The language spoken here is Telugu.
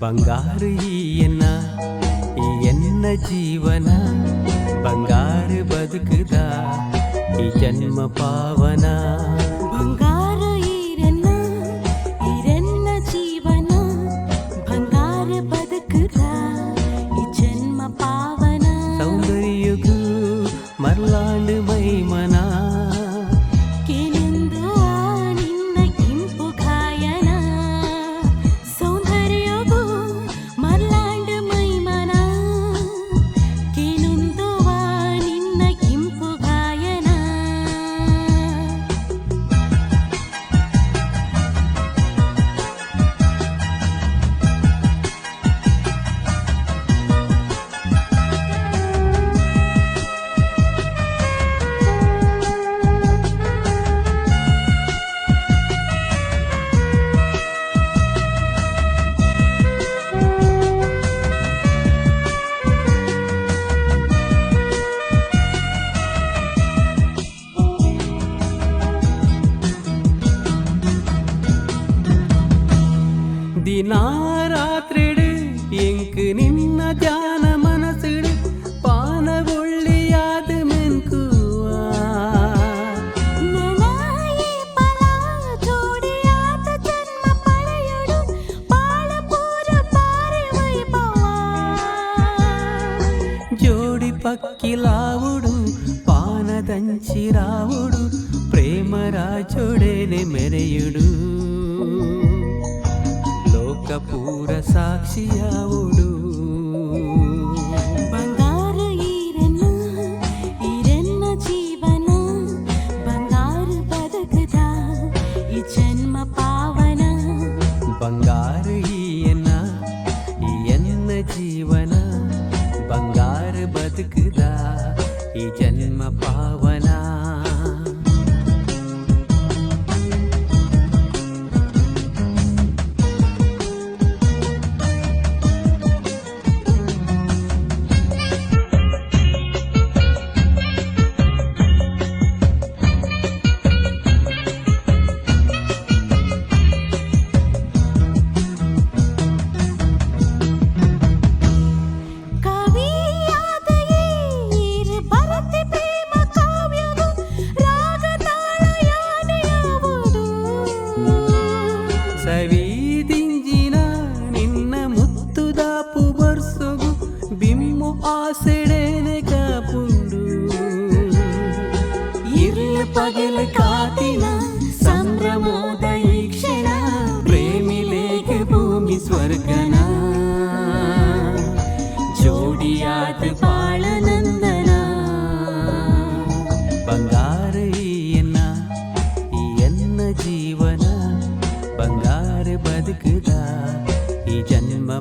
ಬಂಗಾರು ಈ ಎನ್ನ ಈ ಎನ್ನ ಜೀವನ ಬಂಗಾರು ಬದುಕುದ ಈ ಜನ್ಮ ಪಾವನ ദിനാരാത്രിട് എനിക്ക് നിന്ന ധ്യാന മനസ്സിട് പാനവൊള്ളിയാത് മെൻകുവ ജോടി പക്കിലാവുടു പാനതഞ്ചിരാവുടു പ്രേമരാജോടേനെ മെരയുടൂ కర్పూర సాక్షియావుడు బంగారు ఈరన్న ఈరన్న జీవన బంగారు బతుకుదా ఈ జన్మ పావన. బంగారు പകൽ കാത്തിന സംഭ്രമോദീക്ഷണ പ്രേമിലേക്ക് ഭൂമി സ്വർഗന. ജോഡിയാത് പാളനന്ദന. ಬಂಗಾರ ಎನ್ನ ಈ ಎನ್ನ ಜೀವನ ಬಂಗಾರ ಬದುಕದ ಈ ಜನ್ಮ